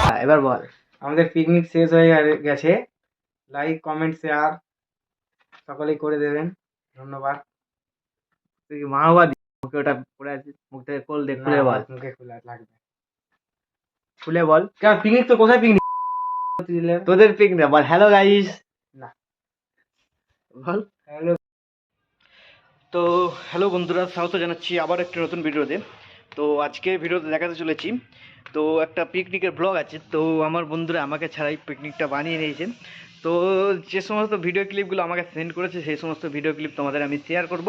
হ্যাঁ, এবার বল। আমাদের পিকনিক শেষ হয়ে গেছে। লাইক কমেন্ট শেয়ার সকলেই করে দেবেন। ধন্যবাদ। তুই কি মাহবা দি মুখে ওটা পড়ে আছে। মুখ থেকে কোল দে খুলে বল। মুখে খোলা লাগবে খুলে বল। কেন পিকনিক তো কোথায় পিকনিক তোদের পিকনিক বল। হ্যালো গাইস না। বল। হ্যালো তো হ্যালো বন্ধুরা, স্বাগত জানাচ্ছি আবার একটা নতুন ভিডিওতে। তো আজকে ভিডিওতে দেখাতে চলেছি। তো একটা পিকনিকের ব্লগ আছে, তো আমার বন্ধুরা আমাকে ছাড়াই পিকনিকটা বানিয়ে নিয়েছে। তো যে সমস্ত ভিডিও ক্লিপগুলো আমাকে সেন্ড করেছে, সেই সমস্ত ভিডিও ক্লিপ তোমাদের আমি শেয়ার করব।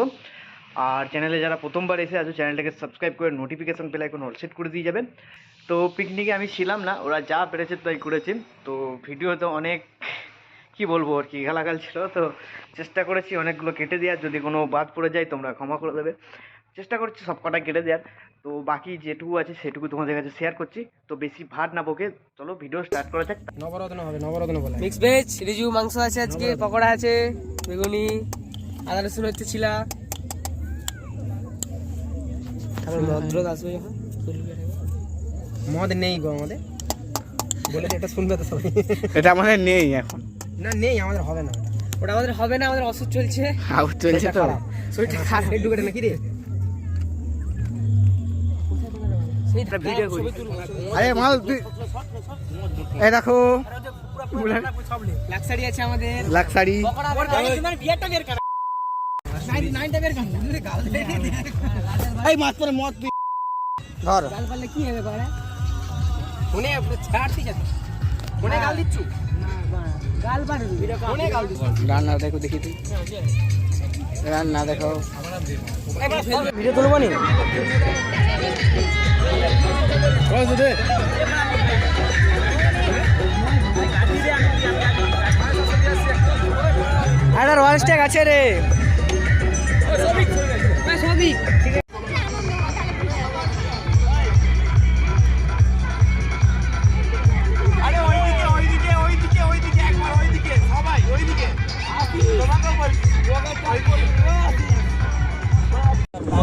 আর চ্যানেলে যারা প্রথমবার এসে আছো চ্যানেলটাকে সাবস্ক্রাইব করে নোটিফিকেশন পেলে এখন অল সেট করে দিয়ে যাবেন তো পিকনিকে আমি ছিলাম না, ওরা যা পেরেছে তাই করেছে। তো ভিডিওতে অনেক কি বলব আর কি গালাগাল ছিল তো চেষ্টা করেছি অনেকগুলো কেটে দেওয়ার যদি কোনো বাদ পড়ে যায় তোমরা ক্ষমা করে দেবে। চেষ্টা করছি সব কটা কেটে দেওয়ার। তো বাকি যেটুকু আছে সেটুকু তোমাদের কাছে শেয়ার করছি। তো বেশি ভাত না বকে চলো ভিডিও স্টার্ট করা যাক। নবরত্ন হবে নবরত্ন বলে। মিক্স ভেজ রিজু মাংস আছে আজকে পকোড়া আছে বেগুনি আদা রসুন হচ্ছে ছিলা। তারপর মদ্রদ আসবে যখন মদ নেই গো আমাদের। বলে এটা শুনবে তো সবাই। এটা আমাদের নেই এখন। না নেই আমাদের হবে না। ওটা আমাদের হবে না আমাদের অসুখ চলছে। আউট চলছে তো। শরীরটা খারাপ। একটু কেটে নাকি রে? আরে মাল এই দেখো। লাক্সারি আছে আমাদের। লাক্সারি। এই মাছ পরে মদ তুই। ধর। কি হবে ফোনে ছাড়তি যাচ্ছে ফোনে গাল দিচ্ছু? গাল ফোনে গাল দিচ্ছু? রান্না দেখো দেখি তুই। রান্না দেখো। ভিডিও তুলবো নি? আরে রয়্যাল স্ট্যাগ আছে রে। সবিক